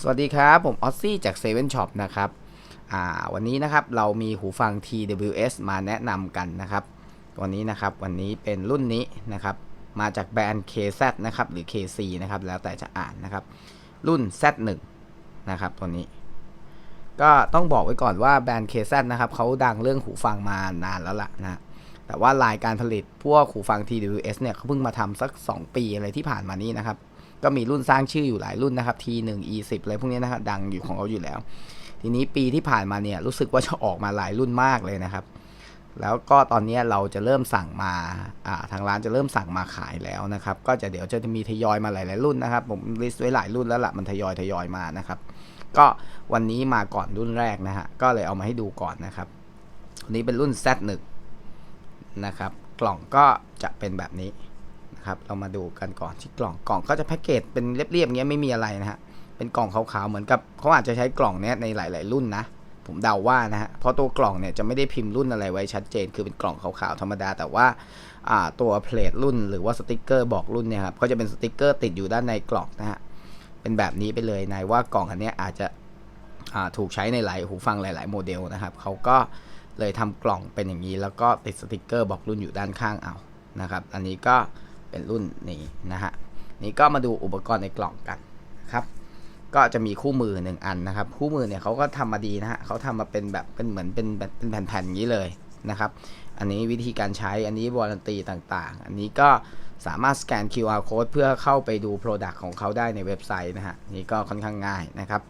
สวัสดีครับ ผมออซซี่จาก7 Shop นะครับวันนี้นะครับเรามีหูฟัง TWS มาแนะนำกันนะครับตัวนี้นะครับวันนี้เป็นรุ่นนี้นะครับ มาจากแบรนด์ KZ นะครับหรือ KC นะครับแล้วแต่จะอ่านนะครับ รุ่น Z1 นะครับตัวนี้ ก็ต้องบอกไว้ก่อนว่าแบรนด์ KZ นะครับเขาดังเรื่องหูฟังมานานแล้วล่ะนะแต่ว่ารายการผลิตพวกหูฟัง TWS เนี่ยเขาเพิ่งมาทำสัก 2 ปีอะไรที่ผ่านมานี้นะครับ ก็มีรุ่นสร้างชื่ออยู่หลายรุ่นนะครับ T1 E10 อะไรพวกนี้นะครับดังอยู่ของเขาอยู่แล้ว ทีนี้ปีที่ผ่านมาเนี่ยรู้สึกว่าจะออกมาหลายรุ่นมากเลยนะครับ แล้วก็ตอนนี้เราจะเริ่มสั่งมาทางร้านจะเริ่มสั่งมาขายแล้วนะครับ ก็จะเดี๋ยวจะมีทยอยมาหลายๆรุ่นนะครับ ผมลิสต์ไว้หลายรุ่นแล้วละ่ะมันทยอยทยอยมานะครับ ก็วันนี้มาก่อนรุ่นแรกนะฮะก็เลยเอามาให้ดูก่อนนะครับวันนี้เป็นรุ่น Z1 นะครับ กล่องก็จะเป็นแบบนี้ นะครับ เรามาดูกันก่อนที่กล่องกล่องก็จะแพ็กเกจเป็นเรียบๆอย่างเงี้ยไม่มีอะไรนะฮะเป็นกล่องขาวๆเหมือนกับเขาอาจจะใช้กล่องเนี้ยในหลาย ๆ รุ่นนะผมเดาว่านะฮะเพราะตัวกล่องเนี่ยจะไม่ได้พิมพ์รุ่นอะไรไว้ชัดเจน คือเป็นกล่องขาวๆธรรมดา แต่ว่าตัวเพลทรุ่นหรือว่าสติกเกอร์บอกรุ่นเนี่ยครับก็จะเป็นสติกเกอร์ติดอยู่ด้านในกล่องนะฮะเป็นแบบนี้ไปเลยนายว่ากล่องอันเนี้ยอาจจะถูกใช้ในหลายหูฟังหลาย ๆ โมเดลนะครับเขาก็เลยทำกล่องเป็นอย่างนี้ แล้วก็ติดสติกเกอร์บอกรุ่นอยู่ด้านข้างเอานะครับ อันนี้ก็ เป็นรุ่นนี้นะฮะนี่ก็มาดูอุปกรณ์ในกล่องกันครับ ก็จะมีคู่มือหนึ่งอันนะครับ คู่มือเนี่ยเขาก็ทำมาดีนะฮะเขาทำมาเป็นแบบเป็นเหมือนเป็นแบบเป็นแผ่นๆอย่างนี้เลยนะครับ อันนี้วิธีการใช้อันนี้วอร์ a n ตีต่างๆ อันนี้ก็สามารถสแกน QR code เพื่อเข้าไปดู Product ของเขาได้ในเว็บไซต์นะฮะนี่ก็ค่อนข้างง่ายนะครับ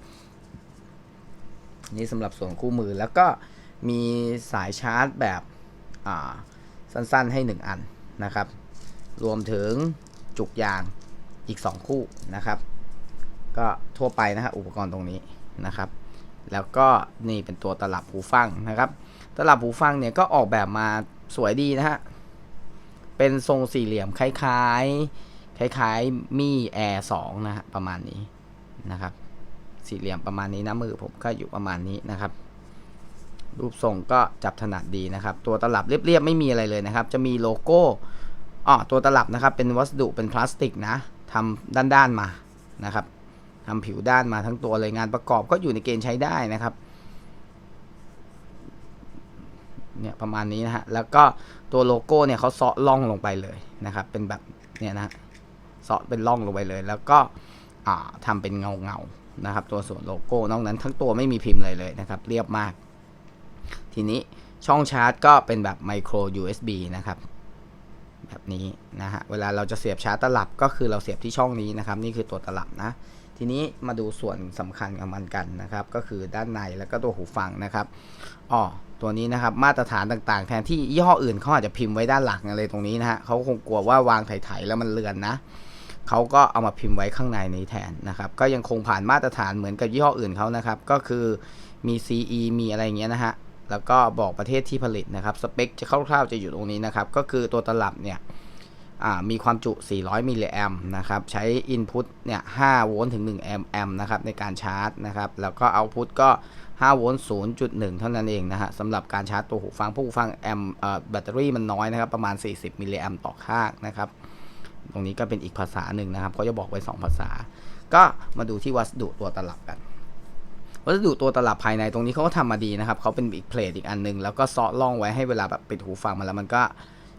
นี่สำหรับส่วนคู่มือแล้วก็มีสายชาร์จแบบอ่าสั้นๆให้ 1 อันนะครับ รวมถึงจุกยางอีก 2 คู่นะครับ ก็ทั่วไปนะฮะอุปกรณ์ตรงนี้นะครับ แล้วก็นี่เป็นตัวตลับหูฟังนะครับ ตลับหูฟังเนี่ยก็ออกแบบมาสวยดีนะฮะเป็นทรงสี่เหลี่ยมคล้ายๆ คล้ายๆมี่แอร์สองนะฮะประมาณนี้นะครับ สี่เหลี่ยมประมาณนี้นะมือผมก็อยู่ประมาณนี้นะครับ รูปทรงก็จับถนัดดีนะครับ ตัวตลับเรียบๆไม่มีอะไรเลยนะครับ จะมีโลโก้ อ๋อตัวตลับนะครับ เป็นวัสดุเป็นพลาสติกนะทำด้านๆมานะครับทำผิวด้านมาทั้งตัวเลยงานประกอบก็อยู่ในเกณฑ์ใช้ได้นะครับเนี่ยประมาณนี้นะฮะแล้วก็ตัวโลโก้เนี่ยเขาเซาะล่องลงไปเลยนะครับ เป็นแบบเนี่ยนะเซาะเป็นล่องลงไปเลย แล้วก็อ่าทำเป็นเงาเงาๆนะครับ ตัวส่วนโลโก้นอกนั้นทั้งตัวไม่มีพิมพ์เลยเลยนะครับ เรียบมาก ทีนี้ช่องชาร์จก็เป็นแบบไมโคร USB นะครับ แบบนี้นะฮะเวลาเราจะเสียบชาร์จตลับก็คือเราเสียบที่ช่องนี้นะครับ นี่คือตัวตลับนะ ทีนี้มาดูส่วนสำคัญของมันกันนะครับ ก็คือด้านในแล้วก็ตัวหูฟังนะครับอ๋อตัวนี้นะครับมาตรฐานต่างๆ แทนที่ยี่ห้ออื่นเขาอาจจะพิมพ์ไว้ด้านหลังอะไรตรงนี้นะฮะเขาคงกลัวว่าวางไถๆแล้วมันเลือนนะเขาก็เอามาพิมพ์ไว้ข้างในนี้แทนนะครับ ก็ยังคงผ่านมาตรฐานเหมือนกับยี่ห้ออื่นเขานะครับ ก็คือมี CE มีอะไรเงี้ยนะฮะ แล้วก็บอกประเทศที่ผลิตนะครับ สเปคจะคร่าวๆจะอยู่ตรงนี้นะครับ ก็คือตัวตลับเนี่ยมีความจุ 400 มิลลิแอมนะครับ ใช้ Input เนี่ย 5 โวลต์ถึง 1 แอมป์แอมป์นะครับในการชาร์จนะครับ แล้วก็ Output ก็ 5 โวลต์ 0.1 เท่านั้นเองนะฮะสำหรับการชาร์จตัวหูฟัง ผู้ฟังแอมป์แบตเตอรี่มันน้อยนะครับ ประมาณ 40 มิลลิแอมป์ต่อข้างนะครับ ตรงนี้ก็เป็นอีกภาษาหนึ่งนะครับเขาจะบอกไว้ 2 ภาษา ก็มาดูที่วัสดุตัวตลับกัน วัสดุตัวตลับภายในตรงนี้เขาก็ทำมาดีนะครับเขาเป็นอีกเพลทอีกอันนึง แล้วก็ซาะล่องไว้ให้เวลาแบบปิดหูฟังมาแล้วมันก็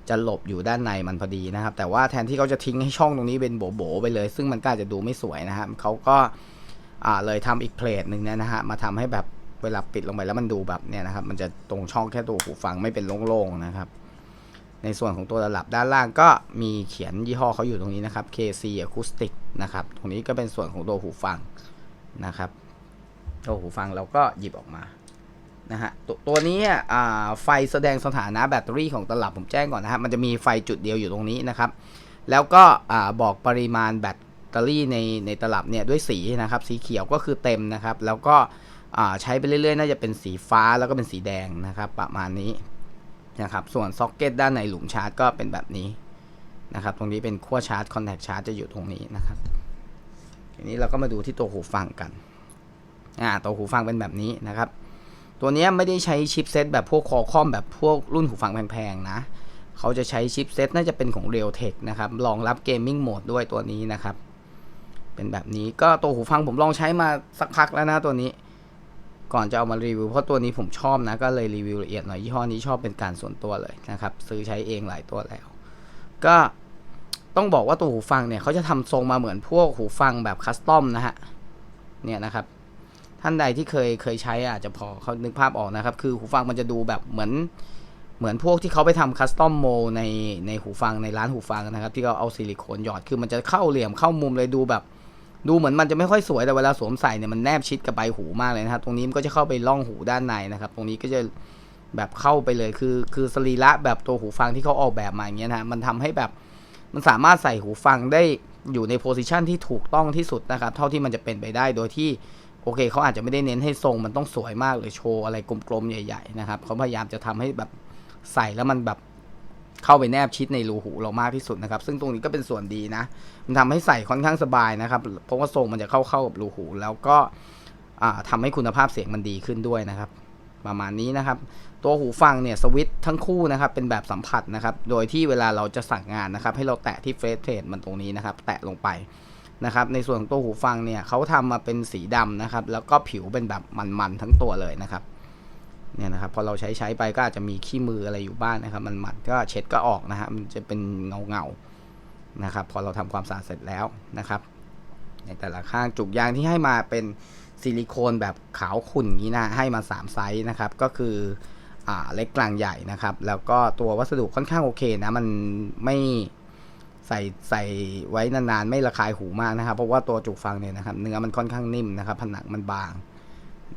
จะหลบอยู่ด้านในมันพอดีนะครับ แต่ว่าแทนที่เขาจะทิ้งให้ช่องตรงนี้เป็นโบ๋ๆไปเลย ซึ่งมันก็อาจะดูไม่สวยนะครับเขาก็อ่าเลยทำอีกเพลทหนึ่งเนี่ยนะฮะมาทำให้แบบเวลาปิดลงไปแล้วมันดูแบบเนี่ยนะครับ มันจะตรงช่องแค่ตัวหูฟังไม่เป็นโล่งๆนะครับ ในส่วนของตัวตลับด้านล่างก็มีเขียนยี่ห้อเขาอยู่ตรงนี้นะครับ KC Acoustic นะครับ ตรงนี้ก็เป็นส่วนของตัวหูฟังนะครับ ตัวหูฟังเราก็หยิบออกมานะฮะตตัวนี้อ่าไฟแสดงสถานะแบตเตอรี่ของตลับผมแจ้งก่อนนะฮะมันจะมีไฟจุดเดียวอยู่ตรงนี้นะครับ แล้วก็อ่าบอกปริมาณแบตเตอรี่ในในตลับเนี่ยด้วยสีนะครับ สีเขียวก็คือเต็มนะครับ แล้วก็อ่าใช้ไปเรื่อยๆ น่าจะเป็นสีฟ้าแล้วก็เป็นสีแดงนะครับ ประมาณนี้นะครับ ส่วนซ็อกเก็ตด้านในหลุมชาร์จก็เป็นแบบนี้นะครับ ตรงนี้เป็นขั้วชาร์จคอนแทคชาร์จจะอยู่ตรงนี้นะครับทีนี้เราก็มาดูที่ตัวหูฟังกัน อ่าตัวหูฟังเป็นแบบนี้นะครับ ตัวนี้ไม่ได้ใช้ชิปเซตแบบพวกคอคอมแบบพวกรุ่นหูฟังแพงๆนะ เขาจะใช้ชิปเซตน่าจะเป็นของ Realtek นะครับรองรับเกมมิ่งโหมดด้วยตัวนี้นะครับ เป็นแบบนี้ก็ตัวหูฟังผมลองใช้มาสักพักแล้วนะตัวนี้ ก่อนจะเอามารีวิวเพราะตัวนี้ผมชอบนะก็เลยรีวิวละเอียดหน่อยยี่ห้อนี้ชอบเป็นการส่วนตัวเลยนะครับซื้อใช้เองหลายตัวแล้ว ก็ต้องบอกว่าตัวหูฟังเนี่ยเขาจะทำทรงมาเหมือนพวกหูฟังแบบคัสตอมนะฮะเนี่ยนะครับ ท่านใดที่เคยเคยใช้อาจจะพอเขานึกภาพออกนะครับ คือหูฟังมันจะดูแบบเหมือนเหมือนพวกที่เขาไปทำคัสตอมโมในในหูฟังในร้านหูฟังนะครับ ที่เขาเอาซิลิโคนหยอดคือมันจะเข้าเหลี่ยมเข้ามุมเลยดูแบบ ดูเหมือนมันจะไม่ค่อยสวยแต่เวลาสวมใส่เนี่ยมันแนบชิดกับใบหูมากเลยนะครับ ตรงนี้มันก็จะเข้าไปล่องหูด้านในนะครับ ตรงนี้ก็จะแบบเข้าไปเลยคือ คือสรีระแบบตัวหูฟังที่เขาออกแบบมาอย่างเงี้ยนะฮะมันทำให้แบบมันสามารถใส่หูฟังได้อยู่ในโพสิชันที่ถูกต้องที่สุดนะครับ เท่าที่มันจะเป็นไปได้โดยที่ โอเคเขาอาจจะไม่ได้เน้นให้ทรงมันต้องสวยมากหรือโชว์อะไรกลมๆใหญ่ๆนะครับเขาพยายามจะทำให้แบบใส่แล้วมันแบบเข้าไปแนบชิดในรูหูเรามากที่สุดนะครับ ซึ่งตรงนี้ก็เป็นส่วนดีนะ มันทำให้ใส่ค่อนข้างสบายนะครับ เพราะว่าทรงมันจะเข้าเข้ากับรูหู แล้วก็อ่าทำให้คุณภาพเสียงมันดีขึ้นด้วยนะครับ ประมาณนี้นะครับ ตัวหูฟังเนี่ยสวิตทั้งคู่นะครับ เป็นแบบสัมผัสนะครับ โดยที่เวลาเราจะสั่งงานนะครับ ให้เราแตะที่เฟสเพจมันตรงนี้นะครับ แตะลงไป นะครับในส่วนของตัวหูฟังเนี่ยเขาทำมาเป็นสีดำนะครับ แล้วก็ผิวเป็นแบบมันๆทั้งตัวเลยนะครับเนี่ยนะครับพอเราใช้ใช้ไปก็อาจจะมีขี้มืออะไรอยู่บ้างนะครับ มันมันๆก็เช็ดก็ออกนะฮะมันจะเป็นเงาเงาๆนะครับ พอเราทำความสะอาดเสร็จแล้วนะครับ ในแต่ละข้างจุกยางที่ให้มาเป็นซิลิโคนแบบขาวขุ่นนี้นะให้มา 3 ไซส์นะครับ ก็คืออเล็กกลางใหญ่นะครับ แล้วก็ตัววัสดุค่อนข้างโอเคนะมันไม่ ใส่ใส่ไว้นานๆ ไม่ระคายหูมากนะครับ เพราะว่าตัวจุกฟังเนี่ยนะครับ เนื้อมันค่อนข้างนิ่มนะครับ ผนังมันบาง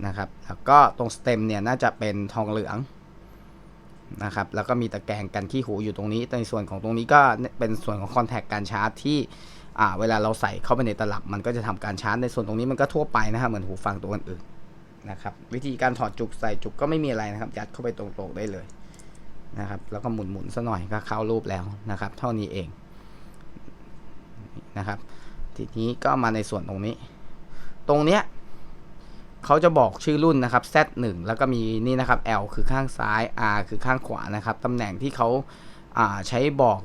นะครับ แล้วก็ตรงสเต็มเนี่ยน่าจะเป็นทองเหลืองนะครับ แล้วก็มีตะแกรงกันขี้หูอยู่ตรงนี้ ในส่วนของตรงนี้ก็เป็นส่วนของคอนแทคการชาร์จที่อ่าเวลาเราใส่เข้าไปในตลับ มันก็จะทำการชาร์จในส่วนตรงนี้มันก็ทั่วไปนะครับเหมือนหูฟังตัวอื่นๆนะครับ วิธีการถอดจุกใส่จุกก็ไม่มีอะไรนะครับ ยัดเข้าไปตรงๆได้เลยนะครับ แล้วก็หมุนๆซะหน่อยก็เข้ารูปแล้วนะครับ เท่านี้เอง นะครับ ทีนี้ก็มาในส่วนตรงนี้ ตรงเนี้ยเขาจะบอกชื่อรุ่นนะครับ Z1 แล้วก็มีนี่นะครับ L คือข้างซ้าย R คือข้างขวานะครับตำแหน่งที่เขาาใช้บอก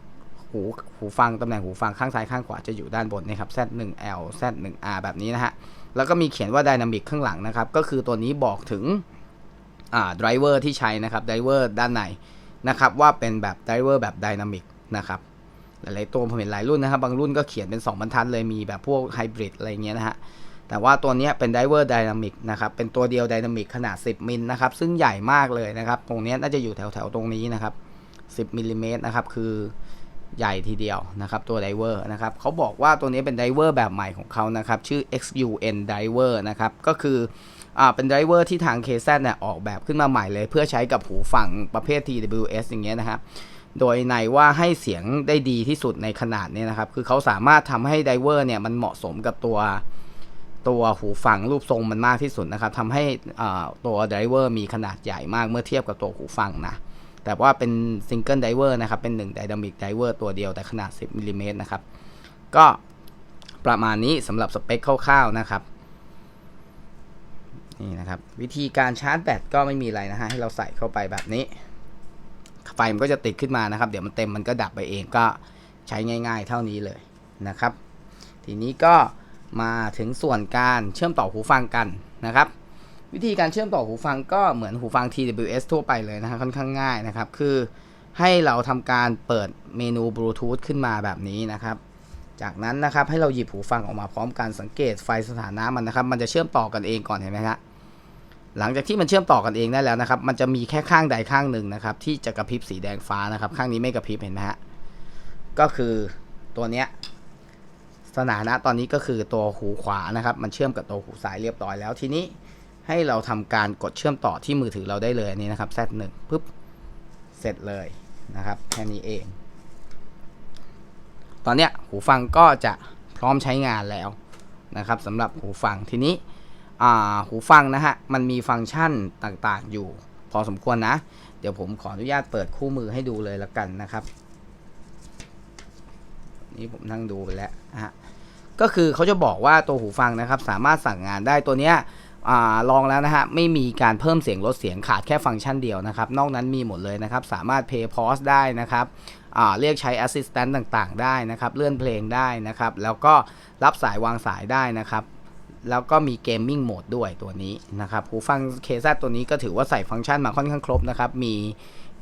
หูหูฟังตำแหน่งหูฟังข้างซ้ายข้างขวาจะอยู่ด้านบนนะครับ Z1L Z1R แบบนี้นะฮะ แล้วก็มีเขียนว่า Dynamic ข้างหลังนะครับ ก็คือตัวนี้บอกถึงอ่า driver ที่ใช้นะครับ driver ด้านในนะครับ ว่าเป็นแบบ driver แบบ Dynamic นะครับ หลายๆตัวผมเห็นหลายรุ่นนะครับ บางรุ่นก็เขียนเป็น 2 บรรทัดเลยมีแบบพวกไฮบริดอะไรเงี้ยนะฮะแต่ว่าตัวนี้เป็น Diver Dynamic นะครับ เป็นตัวเดียว Dynamic ขนาด 10 มิลนะครับ ซึ่งใหญ่มากเลยนะครับ ตรงนี้น่าจะอยู่แถวๆ ตรงนี้นะครับ 10มิลลิเมตรนะครับ คือใหญ่ทีเดียวนะครับ ตัว Diver นะครับเขาบอกว่าตัวนี้เป็น Diver แบบใหม่ของเขานะครับ ชื่อ XUN Diver นะครับ ก็คืออ่าเป็น Diver ที่ทาง KZ เนี่ยออกแบบขึ้นมาใหม่เลย เพื่อใช้กับหูฟังประเภท TWS อย่างเงี้ยนะครับ โดยในว่าให้เสียงได้ดีที่สุดในขนาดนี้นะครับ คือเขาสามารถทำให้ไดเวอร์เนี่ยมันเหมาะสมกับตัวตัวหูฟังรูปทรงมันมากที่สุดนะครับทำให้ตัวไดเวอร์มีขนาดใหญ่มากเมื่อเทียบกับตัวหูฟังนะแต่ว่าเป็นซิงเกิลไดเวอร์นะครับ เป็น1 Dynamic Diver ตัวเดียวแต่ขนาด 10มิลลิเมตรนะครับ ก็ประมาณนี้สำหรับสเปคคร่าวๆนะครับ นี่นะครับ วิธีการชาร์จแบตก็ไม่มีอะไรนะฮะ ให้เราใส่เข้าไปแบบนี้ ไฟมันก็จะติดขึ้นมานะครับ เดี๋ยวมันเต็มมันก็ดับไปเองก็ใช้ง่าย ๆ เท่านี้เลยนะครับ ทีนี้ก็มาถึงส่วนการเชื่อมต่อหูฟังกันนะครับ วิธีการเชื่อมต่อหูฟังก็เหมือนหูฟัง TWS ทั่วไปเลยนะค่อนข้างง่ายนะครับ คือให้เราทำการเปิดเมนูบลูทูธขึ้นมาแบบนี้นะครับจากนั้นนะครับให้เราหยิบหูฟังออกมาพร้อมกันสังเกตไฟสถานะมันนะครับ มันจะเชื่อมต่อกันเองก่อนเห็นไหมครับ หลังจากที่มันเชื่อมต่อกันเองได้แล้วนะครับ มันจะมีแค่ข้างใดข้างหนึ่งนะครับ ที่จะกระพริบสีแดงฟ้านะครับ ข้างนี้ไม่กระพริบเห็นไหมฮะ ก็คือตัวเนี้ยสถานะตอนนี้ก็คือตัวหูขวานะครับ มันเชื่อมกับตัวหูซ้ายเรียบร้อยแล้วทีนี้ให้เราทำการกดเชื่อมต่อที่มือถือเราได้เลยอันนี้นะครับ Z1 ปุ๊บเสร็จเลยนะครับแค่นี้เอง ตอนเนี้ยหูฟังก็จะพร้อมใช้งานแล้วนะครับสำหรับหูฟังทีนี้ หูฟังนะฮะ มันมีฟังก์ชันต่างๆอยู่ พอสมควรนะ เดี๋ยวผมขออนุญาตเปิดคู่มือให้ดูเลยละกันนะครับ นี่ผมนั่งดูไปแล้วนะฮะก็คือเขาจะบอกว่าตัวหูฟังนะครับ สามารถสั่งงานได้ตัวเนี้ยลองแล้วนะฮะ ไม่มีการเพิ่มเสียงลดเสียงขาดแค่ฟังก์ชันเดียวนะครับ นอกนั้นมีหมดเลยนะครับ สามารถ play pause ได้นะครับเรียกใช้ assistant ต่างๆ ได้นะครับ เลื่อนเพลงได้นะครับ แล้วก็รับสายวางสายได้นะครับ แล้วก็มีเกมมิ่งโหมดด้วยตัวนี้นะครับหูฟัง KZ ตัวนี้ก็ถือว่าใส่ฟังก์ชันมาค่อนข้างครบนะครับ มี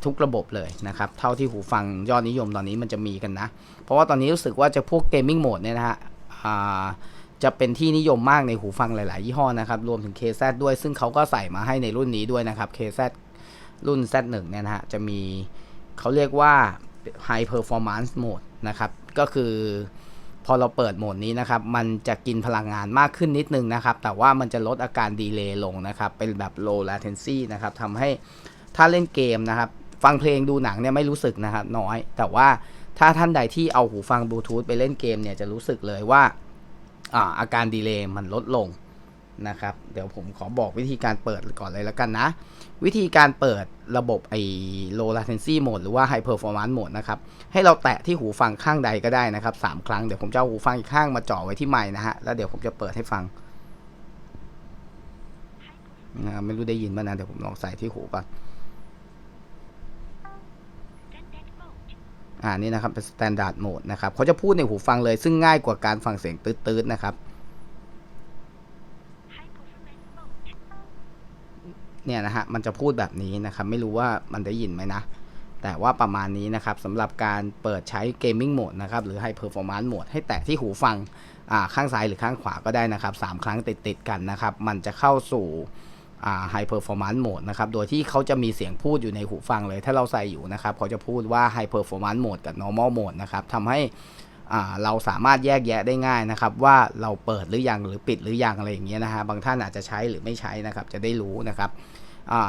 ทุกระบบเลยนะครับ เท่าที่หูฟังยอดนิยมตอนนี้มันจะมีกันนะ เพราะว่าตอนนี้รู้สึกว่าจะพวกเกมมิ่งโหมดเนี่ยนะฮะจะเป็นที่นิยมมากในหูฟังหลาย ๆ ยี่ห้อนะครับ รวมถึง KZ ด้วย ซึ่งเขาก็ใส่มาให้ในรุ่นนี้ด้วยนะครับ KZ รุ่น Z1 เนี่ยนะฮะ จะมีเขาเรียกว่า High Performance Mode นะครับ ก็คือ พอเราเปิดโหมดนี้นะครับ มันจะกินพลังงานมากขึ้นนิดนึงนะครับ แต่ว่ามันจะลดอาการดีเลย์ลงนะครับ เป็นแบบ low latency นะครับทำให้ถ้าเล่นเกมนะครับ ฟังเพลงดูหนังเนี่ยไม่รู้สึกนะครับน้อย แต่ว่าถ้าท่านใดที่เอาหูฟังบลูทูธไปเล่นเกมเนี่ยจะรู้สึกเลยว่าอาอาการดีเลย์มันลดลง นะครับ เดี๋ยวผมขอบอกวิธีการเปิดก่อนเลยแล้วกันนะ วิธีการเปิดระบบไอ้ low latency mode หรือว่า high performance mode นะครับ ให้เราแตะที่หูฟังข้างใดก็ได้นะครับสามครั้ง เดี๋ยวผมจะเอาหูฟังอีกข้างมาจ่อไว้ที่ไมค์นะฮะ แล้วเดี๋ยวผมจะเปิดให้ฟังนะไม่รู้ได้ยินป่ะนะ เดี๋ยวผมลองใส่ที่หูก่อนอ่านี่นะครับเป็น standard mode นะครับเขาจะพูดในหูฟังเลยซึ่งง่ายกว่าการฟังเสียงตืดๆนะครับ เนี่ยนะฮะมันจะพูดแบบนี้นะครับ ไม่รู้ว่ามันได้ยินไหมนะ แต่ว่าประมาณนี้นะครับสำหรับการเปิดใช้ Gaming Mode นะครับ หรือ High Performance Mode ให้แตะที่หูฟังอ่าข้างซ้ายหรือข้างขวาก็ได้นะครับ 3 ครั้งติดๆกันนะครับ มันจะเข้าสู่อ่า High Performance Mode นะครับ โดยที่เขาจะมีเสียงพูดอยู่ในหูฟังเลย ถ้าเราใส่อยู่นะครับ เขาจะพูดว่า High Performance Mode กับ Normal Mode นะครับทำให้ เราสามารถแยกแยะได้ง่ายนะครับ ว่าเราเปิดหรือยังหรือปิดหรือยังอะไรอย่างเงี้ยนะฮะบางท่านอาจจะใช้หรือไม่ใช้นะครับ จะได้รู้นะครับ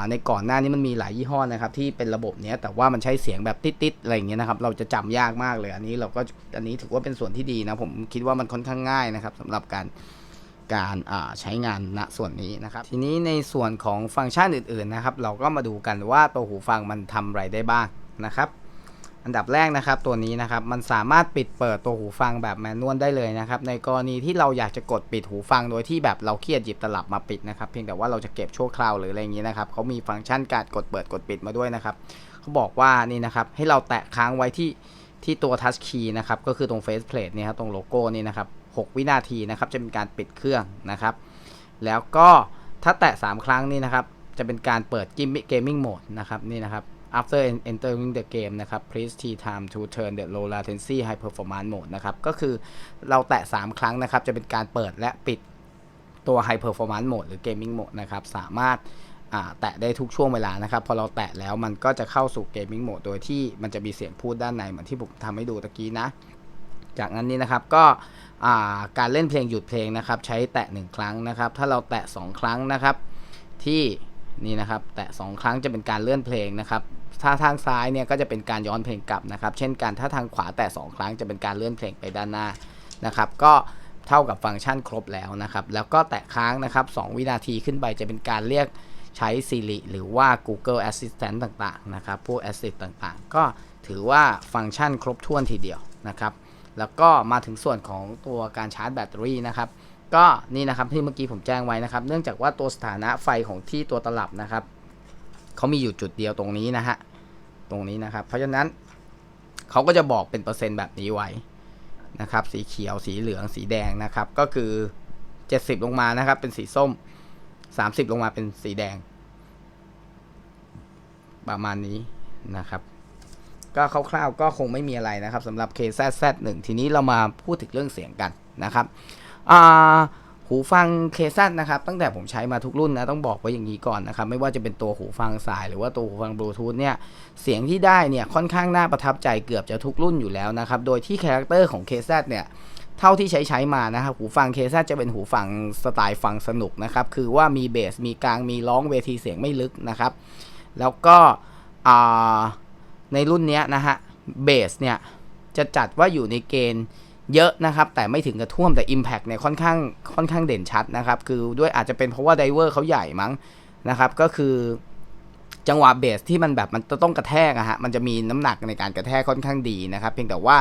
ในก่อนหน้านี้มันมีหลายยี่ห้อนะครับ ที่เป็นระบบเนี้ยแต่ว่ามันใช้เสียงแบบติดๆอะไรอย่างเงี้ยนะครับ เราจะจำยากมากเลย อันนี้เราก็อันนี้ถือว่าเป็นส่วนที่ดีนะ ผมคิดว่ามันค่อนข้างง่ายนะครับสำหรับการการใช้งานณส่วนนี้นะครับ ทีนี้ในส่วนของฟังก์ชันอื่นๆนะครับ เราก็มาดูกันว่าตัวหูฟังมันทำอะไรได้บ้างนะครับ อันดับแรกนะครับตัวนี้นะครับมันสามารถปิดเปิดตัวหูฟังแบบแมนนวลได้เลยนะครับในกรณีที่เราอยากจะกดปิดหูฟังโดยที่แบบเราเครียดหยิบตลับมาปิดนะครับเพียงแต่ว่าเราจะเก็บชั่วคราวหรืออะไรอย่างนี้นะครับเขามีฟังก์ชันการกดเปิดกดปิดมาด้วยนะครับเขาบอกว่านี่นะครับให้เราแตะค้างไว้ที่ที่ตัวทัชคีย์นะครับก็คือตรงเฟซเพลทเนี่ยครับตรงโลโก้นี่นะครับ6วินาทีนะครับจะเป็นการปิดเครื่องนะครับแล้วก็ถ้าแตะ 3 ครั้งนี่นะครับจะเป็นการเปิดเกมมิ่งโหมดนะครับนี่นะครับ after entering the game นะครับ please t time to turn the low latency high performance mode นะครับ ก็คือเราแตะ 3 ครั้งนะครับ จะเป็นการเปิดและปิดตัว high performance mode หรือ gaming mode นะครับ สามารถแตะได้ทุกช่วงเวลานะครับ พอเราแตะแล้วมันก็จะเข้าสู่ gaming mode โดยที่มันจะมีเสียงพูดด้านในเหมือนที่ผมทำให้ดูตะกี้นะ จากนั้นนี่นะครับก็การเล่นเพลงหยุดเพลงนะครับ ใช้แตะ 1 ครั้งนะครับ ถ้าเราแตะ 2 ครั้งนะครับที่นี่นะครับ แตะ 2 ครั้งจะเป็นการเลื่อนเพลงนะครับ ถ้าทางซ้ายเนี่ยก็จะเป็นการย้อนเพลงกลับนะครับ เช่นกันถ้าทางขวาแตะ2ครั้งจะเป็นการเลื่อนเพลงไปด้านหน้านะครับ ก็เท่ากับฟังก์ชันครบแล้วนะครับ แล้วก็แตะค้างนะครับ 2 วินาทีขึ้นไปจะเป็นการเรียกใช้ Siri หรือว่า Google Assistant ต่างๆ นะครับ พวก Assist ต่างๆ ก็ถือว่าฟังก์ชันครบถ้วนทีเดียวนะครับ แล้วก็มาถึงส่วนของตัวการชาร์จแบตเตอรี่นะครับ ก็นี่นะครับที่เมื่อกี้ผมแจ้งไว้นะครับ เนื่องจากว่าตัวสถานะไฟของที่ตัวตลับนะครับ เขามีอยู่จุดเดียวตรงนี้นะฮะ ตรงนี้นะครับ เพราะฉะนั้นเขาก็จะบอกเป็นเปอร์เซ็นต์แบบนี้ไว้นะครับ สีเขียวสีเหลืองสีแดงนะครับ ก็คือ 70 ลงมานะครับ เป็นสีส้ม 30 ลงมาเป็นสีแดง ประมาณนี้นะครับ ก็คร่าวๆก็คงไม่มีอะไรนะครับสำหรับ KZZ1 ทีนี้เรามาพูดถึงเรื่องเสียงกันนะครับอ่า หูฟัง KZ นะครับตั้งแต่ผมใช้มาทุกรุ่นนะต้องบอกไว้อย่างนี้ก่อนนะครับไม่ว่าจะเป็นตัวหูฟังสาย หรือว่าตัวหูฟังบลูทูธเนี่ยเสียงที่ได้เนี่ยค่อนข้างน่าประทับใจเกือบจะทุกรุ่นอยู่แล้วนะครับโดยที่คาแรคเตอร์ของ KZ เนี่ยเท่าที่ใช้ใช้มานะครับหูฟัง KZ จะเป็นหูฟังสไตล์ฟังสนุกนะครับคือว่ามีเบสมีกลางมีร้องเวทีเสียงไม่ลึกนะครับ แล้วก็ในรุ่นนี้นะฮะเบสเนี่ยจะจัดว่าอยู่ในเกณฑ์ เยอะนะครับ แต่ไม่ถึงกับท่วมแต่ Impact เนี่ยค่อนข้างค่อนข้างเด่นชัดนะครับ คือด้วยอาจจะเป็นเพราะว่าไดเวอร์เขาใหญ่มั้งนะครับ ก็คือจังหวะเบสที่มันแบบมันต้องกระแทกอะฮะ มันจะมีน้ำหนักในการกระแทกค่อนข้างดีนะครับ เพียงแต่ว่า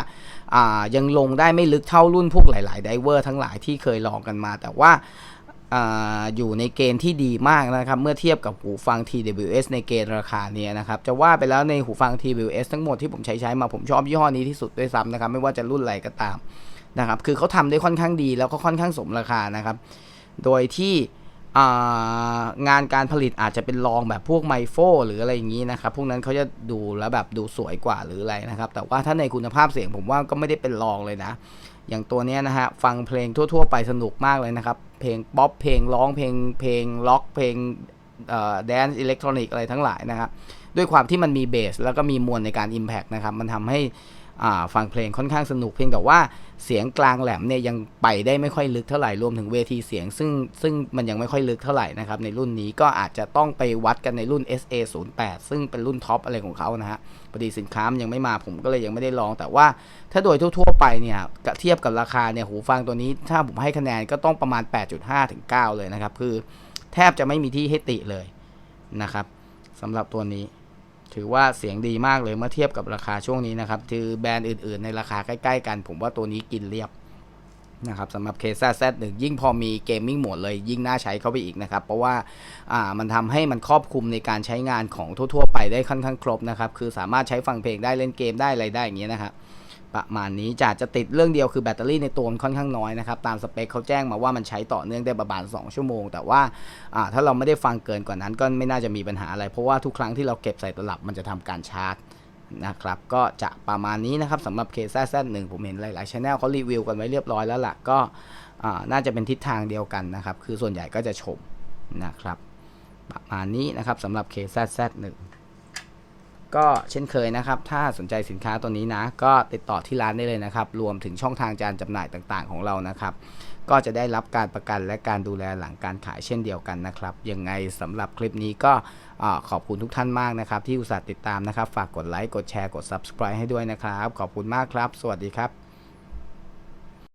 อ่ายังลงได้ไม่ลึกเท่ารุ่นพวกหลายๆไดเวอร์ทั้งหลายที่เคยลองกันมา แต่ว่า ออยู่ในเกณฑ์ที่ดีมากนะครับ เมื่อเทียบกับหูฟัง TWS ในเกณฑ์ราคาเนี้ยนะครับ จะว่าไปแล้วในหูฟัง TWS ทั้งหมดที่ผมใช้ใช้มาผมชอบยี่ห้อนี้ที่สุดด้วยซ้ำนะครับ ไม่ว่าจะรุ่นอะไรก็ตามนะครับ คือเขาทำได้ค่อนข้างดีแล้วก็ค่อนข้างสมราคานะครับ โดยที่งานการผลิตอาจจะเป็นรองแบบพวกไมโฟหรืออะไรอย่างนี้นะครับ พวกนั้นเขาจะดูแล้วแบบดูสวยกว่าหรืออะไรนะครับ แต่ว่าถ้าในคุณภาพเสียงผมว่าก็ไม่ได้เป็นรองเลยนะ อย่างตัวนี้นะฮะฟังเพลงทั่ว ๆ ไปสนุกมากเลยนะครับ เพลงป๊อปเพลงร้องเพลงเพลงล็อกเพลงเอ่อแดนซ์อิเล็กทรอนิกอะไรทั้งหลายนะครับ ด้วยความที่มันมีเบสแล้วก็มีมวลในการ Impact นะครับมันทำให้อ่าฟังเพลงค่อนข้างสนุกเพียงแต่ว่าเสียงกลางแหลมเนี่ยยังไปได้ไม่ค่อยลึกเท่าไหร่รวมถึงเวทีเสียง ซึ่งซึ่งมันยังไม่ค่อยลึกเท่าไหร่นะครับในรุ่นนี้ก็อาจจะต้องไปวัดกันในรุ่น SA 0 8 ซึ่งเป็นรุ่นท็อปอะไรของเขานะฮะพอดีสินค้ามันยังไม่มาผมก็เลยยังไม่ได้ลอง แต่ว่าถ้าโดยทั่วๆไปเนี่ยเทียบกับราคาเนี่ยหูฟังตัวนี้ ถ้าผมให้คะแนนก็ต้องประมาณ 8.5ถึง9เลยนะครับคือแทบจะไม่มีที่ให้ติเลยนะครับสำหรับตัวนี้ ถือว่าเสียงดีมากเลยเมื่อเทียบกับราคาช่วงนี้นะครับคือแบรนด์อื่นๆ ในราคาใกล้ ๆ กัน ผมว่าตัวนี้กินเรียบนะครับสำหรับเคสแซดหนึ่งยิ่งพอมีเกมมิ่งโหมดเลยยิ่งน่าใช้เข้าไปอีกนะครับ เพราะว่าอ่ามันทำให้มันครอบคลุมในการใช้งานของทั่ว ๆ ไปได้ค่อนข้างครบนะครับ คือสามารถใช้ฟังเพลงได้เล่นเกมได้อะไรได้อย่างเงี้ยนะครับ ประมาณนี้จะจะติดเรื่องเดียวคือแบตเตอรี่ในตัวมันค่อนข้างน้อยนะครับ ตามสเปคเขาแจ้งมาว่ามันใช้ต่อเนื่องได้ประมาณ 2 ชั่วโมง แต่ว่าถ้าเราไม่ได้ฟังเกินกว่านั้นก็ไม่น่าจะมีปัญหาอะไร เพราะว่าทุกครั้งที่เราเก็บใส่ตลับมันจะทำการชาร์จนะครับก็จะประมาณนี้นะครับสำหรับ k z z 1ผมเห็นหลายๆช anel เขารีวิวกันไว้เรียบร้อยแล้วล่ะก็น่าจะเป็นทิศทางเดียวกันนะครับ คือส่วนใหญ่ก็จะชมนะครับ ประมาณนี้นะครับสำหรับ k z z 1 ก็เช่นเคยนะครับ ถ้าสนใจสินค้าตัวนี้นะ ก็ติดต่อที่ร้านได้เลยนะครับ รวมถึงช่องทางการจำหน่ายต่างๆ ของเรานะครับ ก็จะได้รับการประกันและการดูแลหลังการขายเช่นเดียวกันนะครับยังไงสำหรับคลิปนี้ก็ขอบคุณทุกท่านมากนะครับ ที่อุตส่าห์ติดตามนะครับ ฝากกดไลค์กดแชร์กด subscribe ให้ด้วยนะครับ ขอบคุณมากครับ สวัสดีครับ